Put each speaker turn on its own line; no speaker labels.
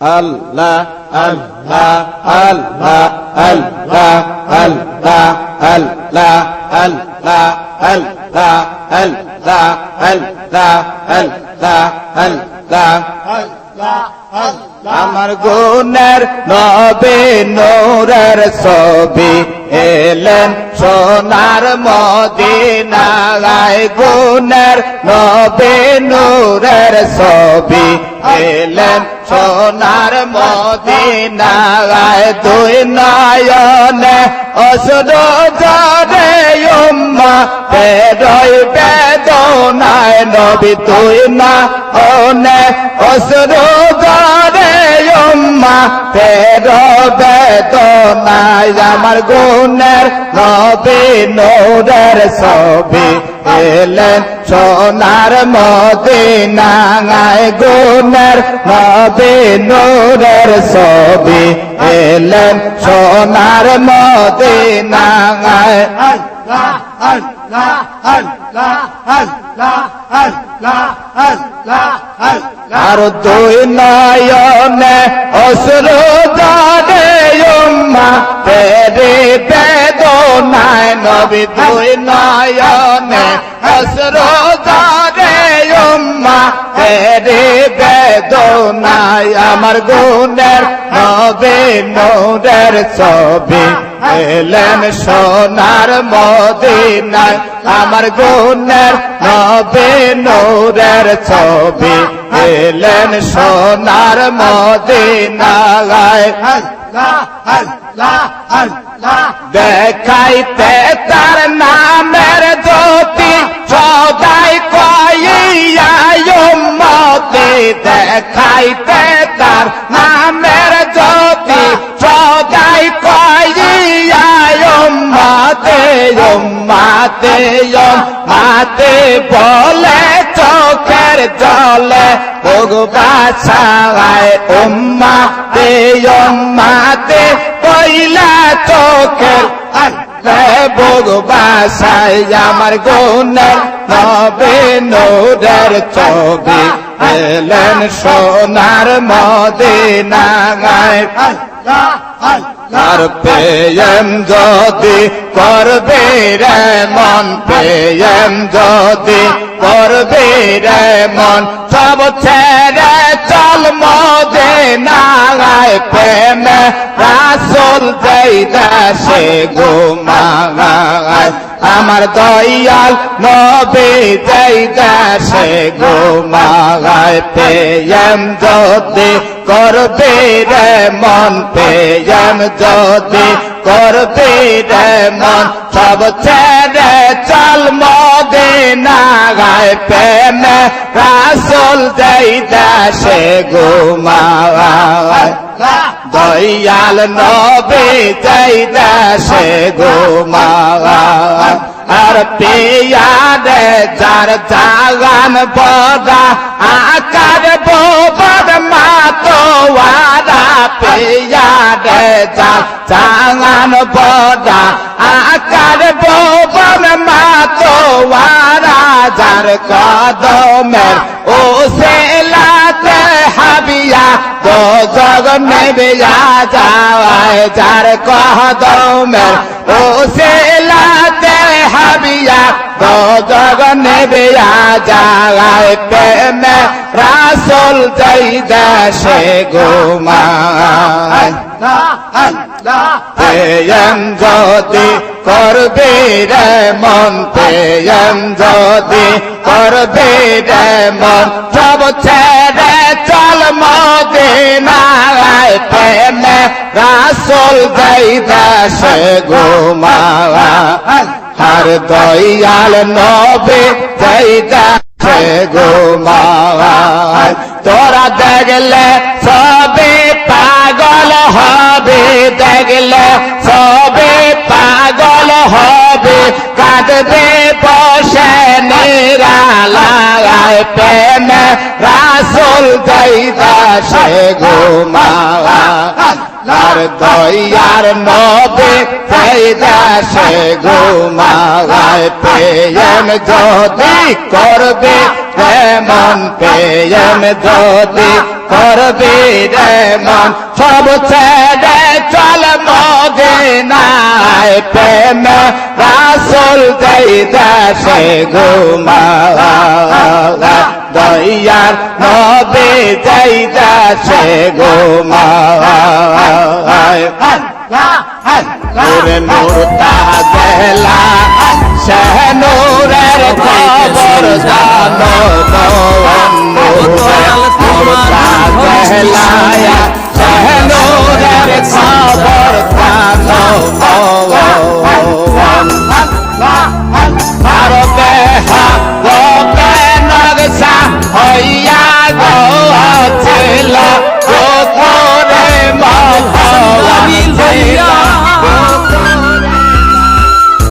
আল্লাহ আল্লাহ আল্লাহ আল্লাহ আল্লাহ আল্লাহ আল্লাহ আল্লাহ আল্লাহ আল্লাহ আল্লাহ আল্লাহ আমার গুণের নবে নূরের ছবি এলেন সোনার মদিনায় গুণের নবে নূরের ছবি এলেন সোনার মদিনায় দুই নয়নে অসুর জরে উম্মা পেরই বেদনায় নবী তুই না ওনে অসুর জরে উম্মা পের বেদনায় আমার গুণের নবী নূরের ছবি এলেন। সোনার মতে নাঙায় গোনার মতে নোরের সবে এলেন। সোনার
মতে নাঙায়
আর দুই নয়নে অসুর জানে উম্মা, তেরে বেদনায় নবী, দুই নয়নে অসুর তেরে বেদনায় আমার গুণের নবে নূরের ছবি। এলেন সোনার মদিনায় আমার গুণের নবে নূরের ছবি। এলেন সোনার মদিনায় দেখাইতে তার নামের জ্যোতি সদাই দেখাইতে তার নামের জ্যোতি সদাই কইয়ায়ুমতে মাতে মাতে বলে চোখের জলে ভোগবাসায় উম্মা দে উম্মাতে পইলা চোখের ভোগবাসায় আমার গুণের নবে, নূরের ছবি এলেন সোনার
আল্লাহ
আর পেয়ম যদি করবে রে মন পেয়েম যদি করবে রে মন, সব ছেড়ে চল মদে নাগায় প্রেম রাসুল যেই দেশে ঘুমাগায় আমার দয়াল নবে যেই দেশে ঘুমাগায় পেয়ম যদি করবে রে মন পেয়ম যদি করবে রে মন, সব ছেড়ে চল মদে না নাগায় প্রেম রাসুল দেশে ঘুমাগায় দয়াল নবে যাই দাসে গোমাগান। আর পেয়ারে যার জাগান বদা, আকার বোবর মাতোয়ারা পেয়ারে যার জাগান বদা, আকার বোবর মাতোয়ারা যার কদমের ও সেলাতে कदम में भी आ जावा है चार कदम में उसे लाते हबिया दो जगन भी आ जावा है पे में रासुल जई दशे घुमा যদি করবে রে মন যদি করবে রে মন সবচেয়ে রাসল গাইদাসে গোমাওয়া হার দয়াল নবে গাইদাসে গোমাওয়া তোরা দেখলে সবে পাগল হবে, দেখলে সবে পাগল হবে। কাঁদবে বসে নিরালা পেন রাসল গাইদা সে গোমা তার দয়ার নদে সে ঘুমায় পেয়ন যদি করবে মন পেয়ন যদি করবে রে মন। সব ছেড়ে চল মদে নাই প্রেম রাসুল দেই দেশে ঘুমায় দয়ার নবে যাই দেশে ঘুমা নূরে তাজেলা সে নূরের খবর জানো তাজেলা